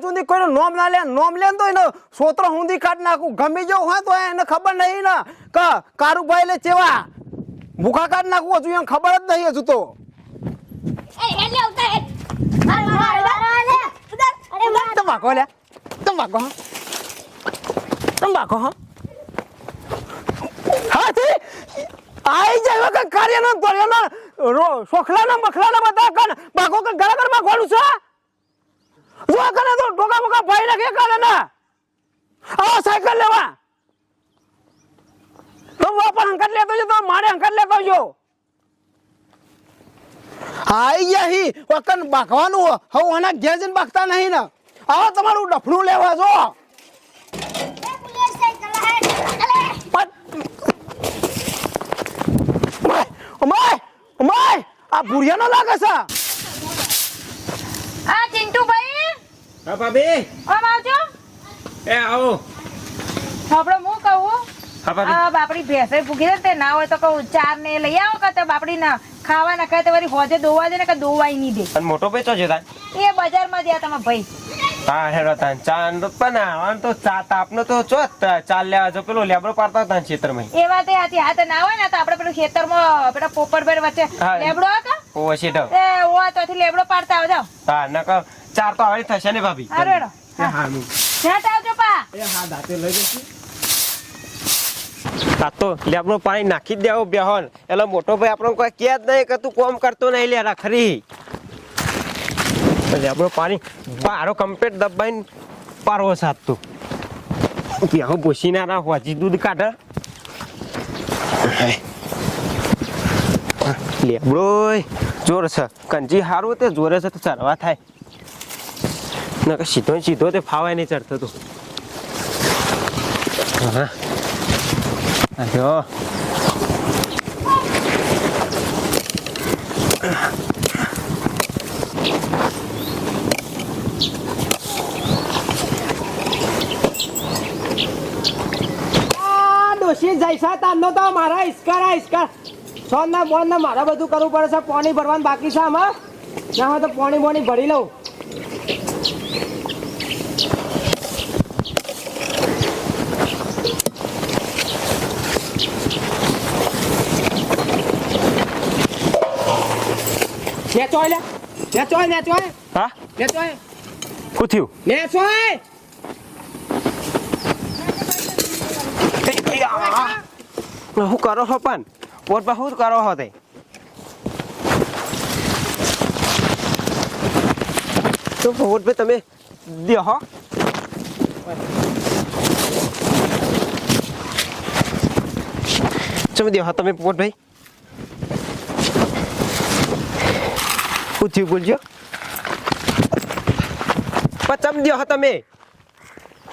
આજ સુધી કોઈનું નોમ ના લે નોમ લે તો એનો સોતરો હુંદી કાઢ નાખું. ગમી જવું હોય તો એને ખબર નહીં ને. કે કારુભાઈ લે ચેવા? ભૂખા કાઢ નાખું હજુ એમ ખબર જ નહીં હજુ તો. તમાકો લે તમાકો તંબાકુ હા. તંબાકુ હા. હા આઈ જાય કે કાર્યનો દોર્યોનો સોખલાના મખલાના બધા કન બાકો કે ગળા ગળમાં ખોલું છે? જો કને તો ડોકા કે કરે ને કાલે આ સાયકલ લેવા. તો વાપર હંકટ લેતો જો તો મારે હંકટ લેતો જો આઈ ગયા હી બાકવાનું હવે આના ઘેર જઈને બાકતા નહીં ને. આવો તમારું ડફણું લેવા જો. આ બુઢિયાનો લાગે છે આ ચિંટુભાઈ હા ભાભી. આમ આવજો. એ આવો. આપણે હું કહું? હા ભાભી. બાપડી ભેંસે ભૂગી તે ના હોય તો કહું ચાર ને લઈ આવો કે તો બાપડી ના ખાવા ના ખાય તમારી હોજે દોવા દે ને કે દોવાય નહીં દે. અને મોટો ભાઈ તો છે તાન એ બજારમાં ગયા તમારા ભાઈ. હા હેડો તાન ચાન પણ આવવાનું તો ચા તાપનો તો ચો ચાલ લેવા જો પેલો લેબડો પાડતા હતા ખેતરમાં. એ વાત એ હતી હા તો ના હોય ને તો આપણે પેલું ખેતરમાં પેલા પોપટભાઈ વચ્ચે. લેબડો હતા. ઓ શેઠ. એ ઓવા તોથી લેબડો પાડતા આવજો. હા નકર ચાર તો આવડી થશે ને ભાભી. તો લે એ હારું. જ્યાં આવજો પા. એ હા દાંતે લઈ જશે. આ તો લેબડો પાણી નાખી જ દેવો બેહોન. એટલે મોટો ભાઈ આપણને કોઈ કહે જ નહીં કે તું કોમ કરતો નહીં લે ખરી. આપણો પાણી બારો કમ્પ્લેટ દબાઈને પારવો સાથ તું બેહો ભૂસી ના ના હોજી દૂધ કાઢે? લેબડો જોર છે. કંજી હારું તે જોરે છે તો ચરવા થાય. નકર સીધો સીધો તે ફાવાય નહીં ચડતો તું. હા. ડોશી જૈસા તારનો તો મારા ઈસ્કાર આ ઇસ્કાર સોન ના બોન ના મારા બધું કરવું પડે છે પાણી ભરવાનું બાકી છે આમાં. ના તો પાણી બોણી ભરી લઉં. નેચોય લે. નેચોય નેચોય હા? નેચોય શું થયું? નેચોય શું કરો છો પણ? પોત પર શું કરો છો તે? તો ભગવતભાઈ તમે દેહો તમે પોત ભાઈ. શું થયું બોલજો. પણ ચમ દેહો તમે.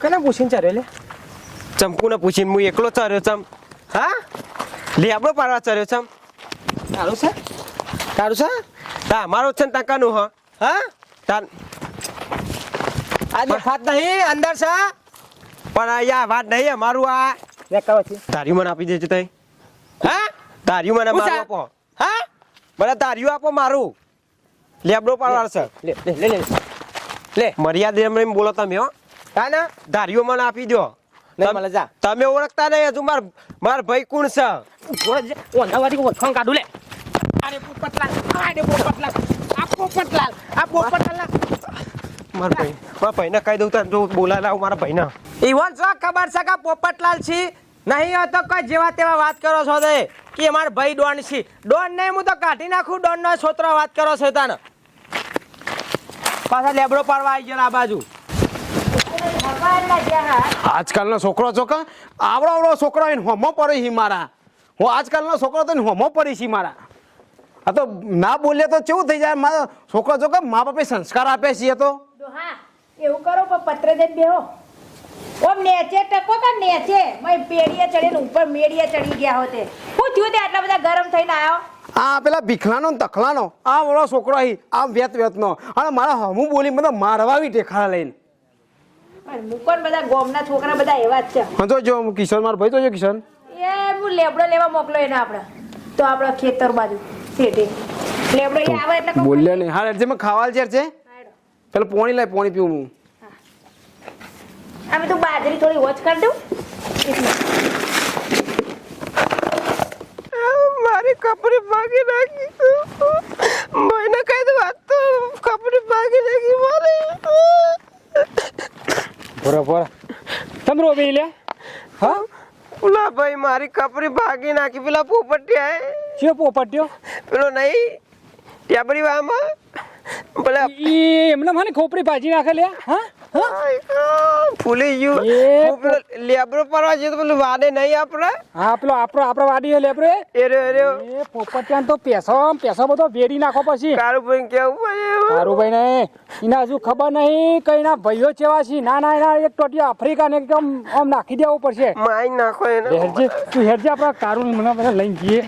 કને પૂછીને ચાર્યો લે? ચંપુને પૂછીને? હું એકલો ચાર્યો ચમ. હા? લેબડો પાડવા ચાર્યો ચમ. તારું છે? તારું છે? તા મારો છે ને તાકાનું હ. હા? તાન આ દેખાત નહીં અંદર છે. પણ અહીંયા વાત નહીં અમારું આ દેખાવ છે. તારી મને આપી દેજો તઈ. હા? તારી મને મારું આપો. હા? મને તારી આપો મારું. લેબડો પાડવા છે. લે લે લે લે લે. મર્યાદા એમ એમ બોલો તમે હો. હા ના ધાર્યું મને આપી દો નહીં તમ- જા. તમે ઓળખતા નહીં હજુ માર માર ભાઈ કોણ છે? ઓનાવાથી ઓળખાણ કાઢું લે. અરે પોપટલાલ અરે પોપટલાલ આ પોપટલાલ આ પોપટલાલ. મારા ભાઈ. મારા ભાઈને કહી દઉં તો જો બોલાય લાવ મારા ભાઈને. ઈવન શું ખબર છે કે પોપટલાલ છી? નહીં હોય તો કોઈ જેવા તેવા વાત કરો છો તે. કે મારા ભાઈ ડોન છી. ડોન નહીં હું તો કાઢી નાખું ડોન નો છોતરો વાત કરો છો તાને. પાછા લેબડો પાડવા આવી ગયો આ બાજુ. આજકાલનો છોકરો છોકરા આવડો આવડો છોકરો એને હોમો પડે છે મારા. હું આજકાલનો છોકરો તો હોમો પડી છે મારા. આ તો ના બોલે તો કેવું થઈ જાય? મારો છોકરો છોકરા મા બાપે સંસ્કાર આપે છે તો. હા. એવું કરો પણ પત્ર દે બેહો. ઓમ નેચે ટકો કે નેચે મય પેડીએ ચડીને ઉપર મેડીએ ચડી ગયા હોતે. હું થયું તે આટલા બધા ગરમ થઈને આવ્યો આ પેલા ભીખલાનો ને તખલાનો. આ વળો છોકરો અહીં આ વેત વેતનો અને મારા હમું બોલી મને મારવાવી ટેખાડા લઈને. પણ મુકોન બધા ગોમના છોકરા બધા એવા જ છે. હા તો જો કિશન મારો ભાઈ તો જો કિશન? એ હું લેબડો લેવા મોકલો એને આપણે તો આપણે ખેતર બાજુ. શેઠે. લેબડો એ આવે એટલે બોલ્યો નહીં. હા એટલે મેં ખાવાલ છે? પેલું પોણી લાય પાણી પીવું હું. આમે તું બાજરી થોડી વોચ કરી દઉં. મારી કપડી ભાગી નાખી મને કઈ તો વાત તો કપડી ભાગી નાખી મારે. બોરા બોરા તમે રો બે લે હા? ઓલા ભાઈ મારી કપડી ભાગી નાખી. પેલા પોપટિયા છે પોપટ્યો? પેલો નહીં ટેબડી વામાં પેલા એમને મને ખોપડી ભાજી નાખે લે હા? ફૂલી ગયું. એ હું પેલો લેબરો પરવા જઈએ તો પેલું વાડે નહીં આપણે હા પેલો આપણો આપણો વાડી લે એ? રહ્યો એ એ પોપટિયાન તો પેસો પેસો બધો વેરી નાખો પછી. કાળું કેવું ભાઈ ને એના હજુ ખબર નહીં કઈ ના ભાઈઓ ચેવા છે. ના ના એના એક ટોટી આફ્રિકા ને એકદમ આમ નાખી દેવું પડશે. માઈ નાખો એને. હેરજે તું હેરજે આપણા કારું મને બધા લઈને જઈએ.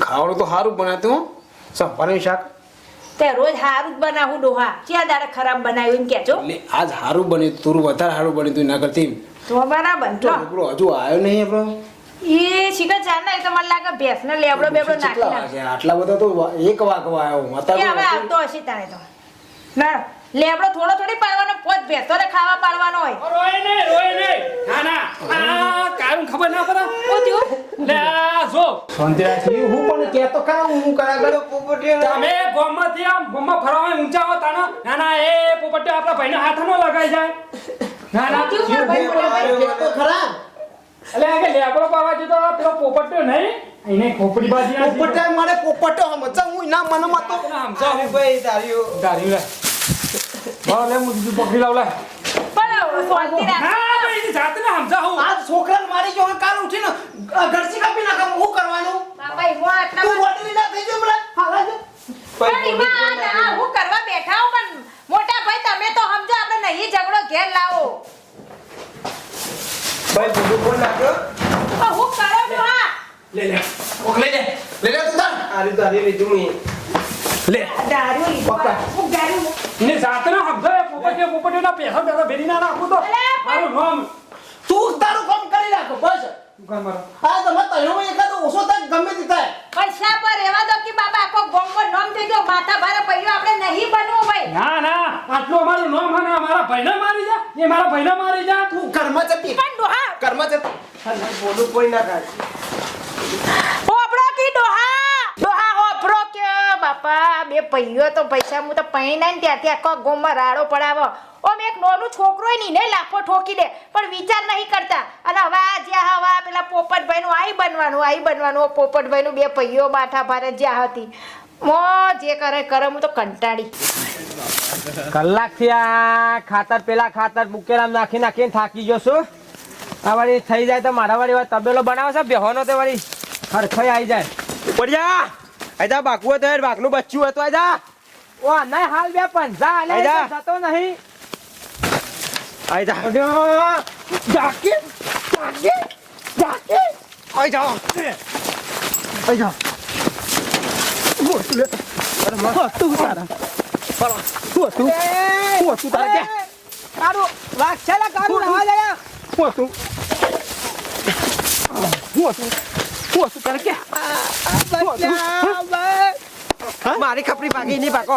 ખાવાનું તો સારું બનાતું હો. સંભાળ્યું શાક. તે રોજ સારું જ બનાવું ડોહા. ક્યાં દાડે ખરાબ બનાવ્યું એમ કહેજો એટલે આજ સારું બન્યું તું વધારે સારું બન્યું તું ના કરતી તો બરાબર તો આપણો હજુ આવ્યો નહીં આપણો? એ શીખર ચાર ના તો મને લાગે ભેંસને લેબડો બેબડો નાખી નાખે આટલા બધા તો એક વાગવા આવ્યો એ હવે આવતો હશે તારે તો. ના લેબડો થોડો થોડી પાડવાનો પોત ભેંસોને ખાવા પાડવાનો હોય. રોય ને રોય ને. ના ના. આ કારું ખબર ના પડે. જો. શાંતિ રાખી હું કરા પોપટિયા તમે ગોમમાંથી આમ ગોમમાં ફરવા ઊંચા હો તાના ના ના એ પોપટે આપણા ભાઈને હાથ નો લગાઈ જાય. ના ના. તું ભાઈ ભાઈ? કહેતો ખરા. એટલે આ કે લેબડો પાવા જતો પેલો પોપટ્યો નહીં એને ખોપડી બાજી. પોપટા મારે પોપટો સમજા હું ના મનમાં તો જાઓ. ભાઈ તારીઓ ગાડી લે. બરાબર લે હું બીજું પકડી લાવ લે. શાંતિ રાખ ના ભાઈ એની જાતને સમજાવું. આ છોકરાને મારી જો કાલ ઉઠીને ઘરસી કાપી નાખે હું કરવાનું? બાપા એમાં આટલા તું વડલી ના થઈ જાય બરા હાલા છે પણ એમાં આ- આ હું કરવા બેઠા હું પણ મોટા ભાઈ તમે તો સમજો આપણે નહીં ઝઘડો ઘેર લાવો. ભાઈ બધું કોણ નાખ્યો? પણ હું કરો છો હા? લે લે. ઓક લે લે. લે લે તું તાર. તારી લીધું લે. દારૂ લીધું. હું દારૂ એની જાતને સમજાવે પોપટ્યો પોપટ્યો પૈસા પેસા પેસા ભેરી ના નાખું તો. મારું નામ. તું તારું કામ કરી રાખ બસ. આ તમે તૈયો એકાદો ઓછો થાય ગમે તે થાય? પૈસા પર રહેવા દો કે બાબા આખો ગોંગો નોમ થઈ ગયો માથા ભારે પડ્યો આપણે નહીં બનવું ભાઈ. ના ના આટલું અમારું નામ અને અમારા ભાઈને મારી જા. એ મારા ભાઈને મારી જા. તું ઘરમાં જતી પણ ડોહા. જતી બોલું કોઈ ના કાઢ ઓપડો કી ડોહા ડોહા ઓપડો કે બે પૈયો તો પૈસા હું તો પૈણા ને ત્યાંથી આખો ગોમમાં રાડો પડાવો. ઓમ એક નોનું છોકરો ય ને લાફો ઠોકી દે પણ વિચાર નહીં કરતા. અને હવે આ જ્યાં હવા પેલા પોપટભાઈ નું આઈ બનવાનું આઈ બનવાનું. ઓ પોપટભાઈ નું બે પૈયો માથા ભારે જ્યાં હતી. મો જે કરે કરે હું તો કંટાળી કલાકથી આ ખાતર પેલા ખાતર મુકેલામ નાખી નાખીને થાકી ગયો છું. આ વાળી થઈ જાય તો મારા વાળી તબેલો બનાવશે છે બેહોનો તે વાળી. ખરખાઈ આવી જાય. ઉપર જા બાકુ હતો યાર બાકનું બચ્ચું હતું આયદા. ઓ નહીં હાલ બે પંજા આલે આયદા. જતો નહીં. આયદા. જાકે જાકે જાકે. આયદા. આયદા. આઈ અરે માં તું તારા. શું તું શું તું તારા. કે કારું વાઘ છે લે કારું રવા દે તું હતું શું હતું શું હતું તારે કે મારી ખપરી ભાગી નહીં ભાગો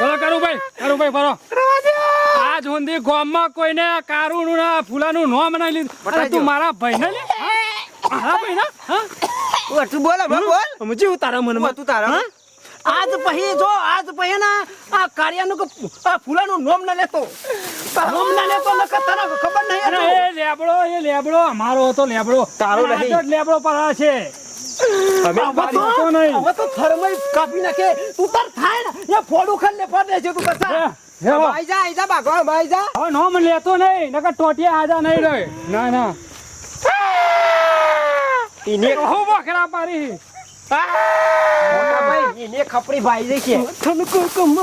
બરો કારું ભાઈ કારું ભાઈ બરો આજ સુધી ગામમાં કોઈને કારું નું ના ફૂલાનું નામ નહીં લીધું તું મારા ભાઈને લે હા? મારા ભાઈને હા તું બોલ બોલ સમજી તારા મનમાં તું તારા આજ પછી જો આજ પછી ના આ કાર્યનું કે આ ફૂલાનું નોમ ન લેતો. નોમ ન લેતો ન તને ખબર નહીં અરે એ લેબડો એ લેબડો અમારો હતો લેબડો. તારો નહીં. લેબડો પર છે. અમે નહીં. હવે તો થર્મલ કાપી નાખે. તું તાર થાય ને એ ફોડું ખાને ને ફોડ છે તું કસા. ભાઈ જા આઈ જા ભાગો ભાઈ જા. હવે નોમ લેતો નહીં નકર ટોટિયા આજા નહીં રહે. ના ના. ઇને હો બકરા પારી મોટા ભાઈ એને ખપરી ભાઈ છે તને કોઈ કમ